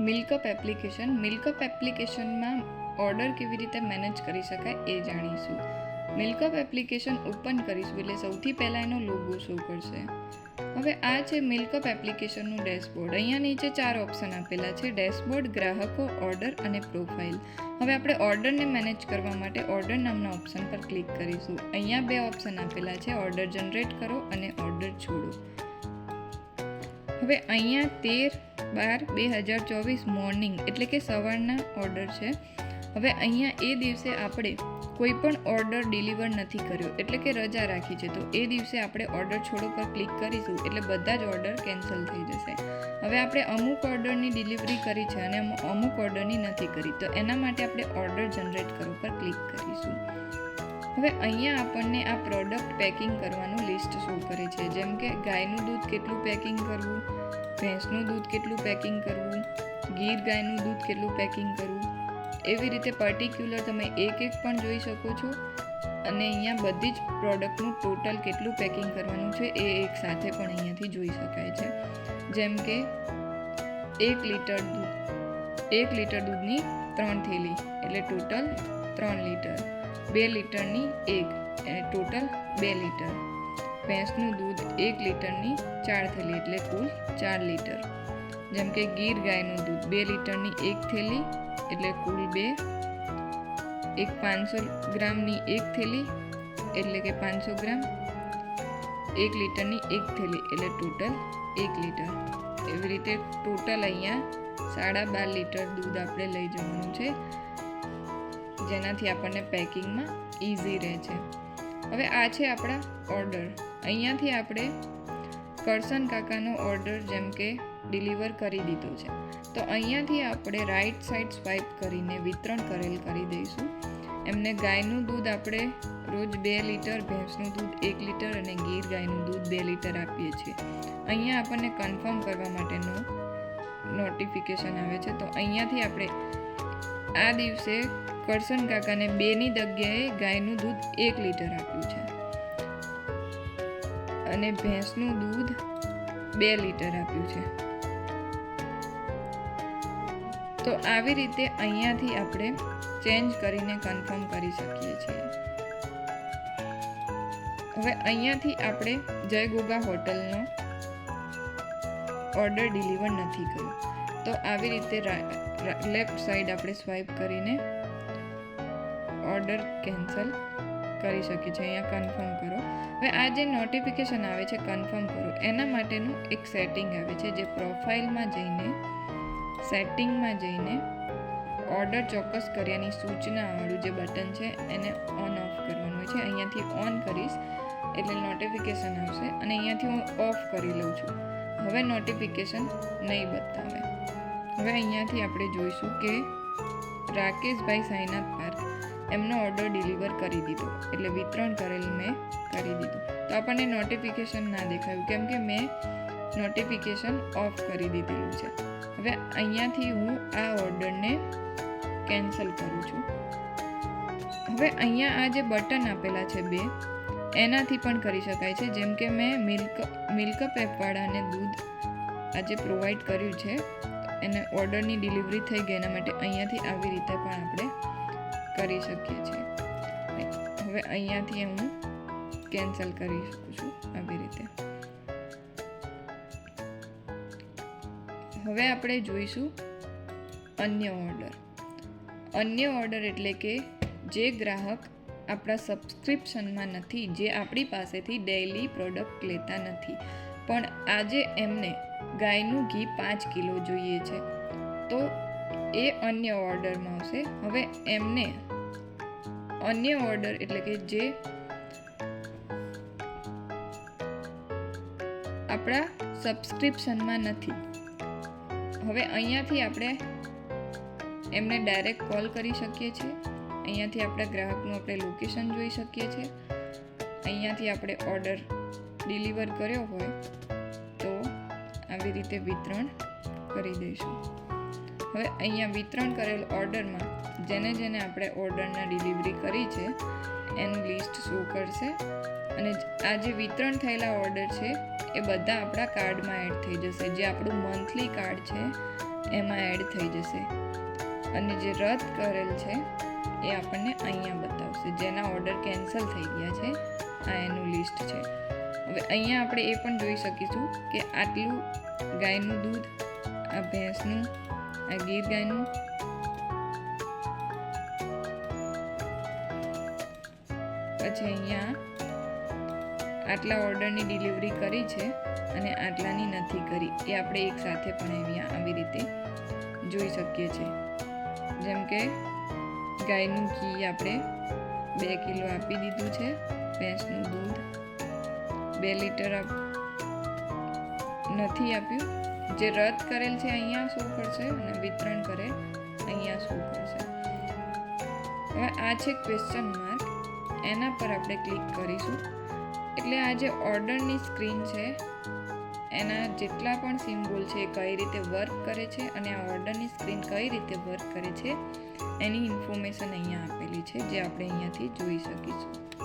MilkUp application. MilkUp એપ્લિકેશનમાં order કેવી રીતે મેનેજ કરી શકાય એ જાણીશું. મિલ્કઅપ એપ્લિકેશન ઓપન કરીશું એટલે સૌથી પહેલાં એનો લોગો શો કરશે. હવે આ છે મિલ્કઅપ એપ્લિકેશનનું ડેશબોર્ડ. અહીંયા નીચે ચાર ઓપ્શન આપેલા છે. ડેશબોર્ડ, ગ્રાહકો, ઓર્ડર અને પ્રોફાઇલ. હવે આપણે ઓર્ડરને મેનેજ કરવા માટે ઓર્ડર નામના ઓપ્શન પર ક્લિક કરીશું. અહીંયા બે ઓપ્શન આપેલા છે. ઓર્ડર જનરેટ કરો અને ઓર્ડર છોડો. હવે અહીંયા તેર બાર બે હજાર ચોવીસ મોર્નિંગ એટલે કે સવારના ઓર્ડર છે. હવે અહીંયા એ દિવસે આપણે કોઈ પણ ઓર્ડર ડિલિવર નથી કર્યો, એટલે કે રજા રાખી છે. તો એ દિવસે આપણે ઓર્ડર છોડો પર ક્લિક કરીશું, એટલે બધા જ ઓર્ડર કેન્સલ થઈ જશે. હવે આપણે અમુક ઓર્ડરની ડિલિવરી કરી છે અને અમુક ઓર્ડરની નથી કરી. તો એના માટે આપણે ઓર્ડર જનરેટ કરો પર ક્લિક કરીશું. હવે અહીંયા આપણને આ પ્રોડક્ટ પેકિંગ કરવાનું લિસ્ટ શો કરે છે. જેમ કે ગાયનું દૂધ કેટલું પેકિંગ કરવું, ભેંસનું દૂધ કેટલું પેકિંગ કરવું, ગીર ગાયનું દૂધ કેટલું પેકિંગ કરવું. એવી રીતે પર્ટિક્યુલર તમે એક એક પણ જોઈ શકો છો. અને અહીંયા બધી જ પ્રોડક્ટનું ટોટલ કેટલું પેકિંગ કરવાનું છે એ એક સાથે પણ અહીંયાથી જોઈ શકાય છે. જેમ કે એક લીટર દૂધ, એક લીટર દૂધની ત્રણ થેલી, એટલે ટોટલ ત્રણ લીટર. બે લીટરની એક ટોટલ બે લીટર. ભેંસનું દૂધ એક લીટરની ચાર થેલી, એટલે કુલ ચાર લીટર. જેમ કે ગીર ગાયનું દૂધ બે લીટરની એક થેલી, એટલે કુલ બે. એક પાંચસો ગ્રામની એક થેલી, એટલે કે પાંચસો ગ્રામ. એક લીટરની એક થેલી, એટલે ટોટલ એક લીટર. એવી રીતે ટોટલ અહીંયા સાડા બાર લીટર દૂધ આપણે લઈ જવાનું છે. જેનાથી આપણને પેકિંગમાં ઇઝી રહે છે. હવે આ છે આપણા ઓર્ડર. અહીંયાથી આપણે કરસન કાકાનો ઓર્ડર જેમ કે ડિલિવર કરી દીધો છે. તો અહીંયાથી આપણે રાઈટ સાઈડ સ્વાઇપ કરીને વિતરણ કરેલ કરી દઈશું. એમને ગાયનું દૂધ આપણે રોજ બે લીટર, ભેંસનું દૂધ એક લીટર અને ગીર ગાયનું દૂધ બે લીટર આપીએ છીએ. અહીંયા આપણને કન્ફર્મ કરવા માટેનું નોટિફિકેશન આવે છે. તો અહીંયાથી આપણે આ દિવસે કરસન કાકાને બેની જગ્યાએ ગાયનું દૂધ એક લીટર આપ્યું છે. અને ભેંસનું દૂધ બે લીટર આપ્યું છે. તો આવી રીતે અહીંયાથી આપણે ચેન્જ કરીને કન્ફર્મ કરી શકીએ છીએ. હવે અહીંયાથી આપણે જય ગોગા હોટલનો ઓર્ડર ડિલિવર નથી કર્યો. તો આવી રીતે લેફ્ટ સાઈડ આપણે સ્વાઇપ કરીને ઓર્ડર કેન્સલ કરી શકીએ છીએ, અહીંયા કન્ફર્મ કરો. હવે આ જે નોટિફિકેશન આવે છે કન્ફર્મ કરો. એના માટેનું એક સેટિંગ આવે છે, જે પ્રોફાઇલમાં જઈને સેટિંગમાં જઈને ઓર્ડર ચોક્કસ કર્યાની સૂચનાવાળું જે બટન છે, એને ઓન ઓફ કરવાનું હોય છે. અહીંયાથી ઓન કરીશ, એટલે નોટિફિકેશન આવશે અને અહીંયાથી હું ઓફ કરી લઉં છું. હવે નોટિફિકેશન નહીં બતાવે. હવે અહીંયાથી આપણે જોઈશું કે રાકેશભાઈ સાઈનાથ પાર્ક એમનો ઓર્ડર ડિલિવર કરી દીધો. એટલે વિતરણ કરેલ મેં કરી દીધું. તો આપણને નોટિફિકેશન ના દેખાયું. કેમ કે મેં નોટિફિકેશન ઓફ કરી દીધેલું છે. હવે અહીંયાથી હું આ ઓર્ડરને કેન્સલ કરું છું. હવે અહીંયા આ જે બટન આપેલા છે બે, એનાથી પણ કરી શકાય છે. જેમ કે મેં મિલ્ક મિલ્કઅપ એપવાળાને દૂધ આજે પ્રોવાઈડ કર્યું છે. એને ઓર્ડરની ડિલિવરી થઈ ગઈ. એના માટે અહીંયાથી આવી રીતે પણ આપણે કરી શકીએ છીએ. હવે અહીંયાથી હું કેન્સલ કરી શકું છું આવી રીતે. હવે આપણે જોઈશું અન્ય ઓર્ડર અન્ય ઓર્ડર એટલે કે જે ગ્રાહક આપણા સબસ્ક્રિપ્શનમાં નથી, જે આપણી પાસેથી ડેઈલી પ્રોડક્ટ લેતા નથી. પણ આજે એમને ગાયનું ઘી પાંચ કિલો જોઈએ છે. તો એ અન્ય ઓર્ડરમાં આવશે. હવે એમને અન્ય ઓર્ડર એટલે કે જે આપણા સબસ્ક્રિપ્શનમાં નથી. હવે અહીંયાથી આપણે એમને ડાયરેક્ટ કોલ કરી શકીએ છીએ. અહીંયાથી આપણા ગ્રાહકનું આપણે લોકેશન જોઈ શકીએ છીએ. અહીંયાથી આપણે ઓર્ડર ડિલિવર કર્યો હોય તો આવી રીતે વિતરણ કરી દઈશું. હવે અહીંયા વિતરણ કરેલ ઓર્ડરમાં જેને જેને આપણે ઓર્ડરના ડિલિવરી કરી છે, એનું લિસ્ટ શો કરશે. અને આ જે વિતરણ થયેલા ઓર્ડર છે, એ બધા આપણા કાર્ડમાં એડ થઈ જશે. જે આપણું મંથલી કાર્ડ છે, એમાં એડ થઈ જશે. અને જે રદ કરેલ છે, એ આપણને અહીંયા બતાવશે. જેના ઓર્ડર કેન્સલ થઈ ગયા છે, આ એનું લિસ્ટ છે. હવે અહીંયા આપણે એ પણ જોઈ શકીશું કે આટલું ગાયનું દૂધ, આ ભેંસનું આ ગીર ગાયનું. પછી અહીંયા આટલા ઓર્ડરની ડિલિવરી કરી છે અને આટલાની નથી કરી. એ આપણે એક સાથે પણ અહીંયા આવી રીતે જોઈ શકીએ છીએ. જેમ કે ગાયનું ઘી આપણે બે કિલો આપી દીધું છે, ભેંસનું દૂધ. બે લીટર નથી આપ્યું. જે રદ કરેલ છે, અહીંયા શું કરશે? અને વિતરણ કરે, અહીંયા શું કરશે? હવે આ છે ક્વેશ્ચન માર્ક એના પર આપણે ક્લિક કરીશું. એટલે આ જે ઓર્ડરની સ્ક્રીન છે, એના જેટલા પણ સિમ્બોલ છે કઈ રીતે વર્ક કરે છે અને આ ઓર્ડરની સ્ક્રીન કઈ રીતે વર્ક કરે છે, એની ઇન્ફોર્મેશન અહીંયા આપેલી છે, જે આપણે અહીંયાથી જોઈ શકીશું.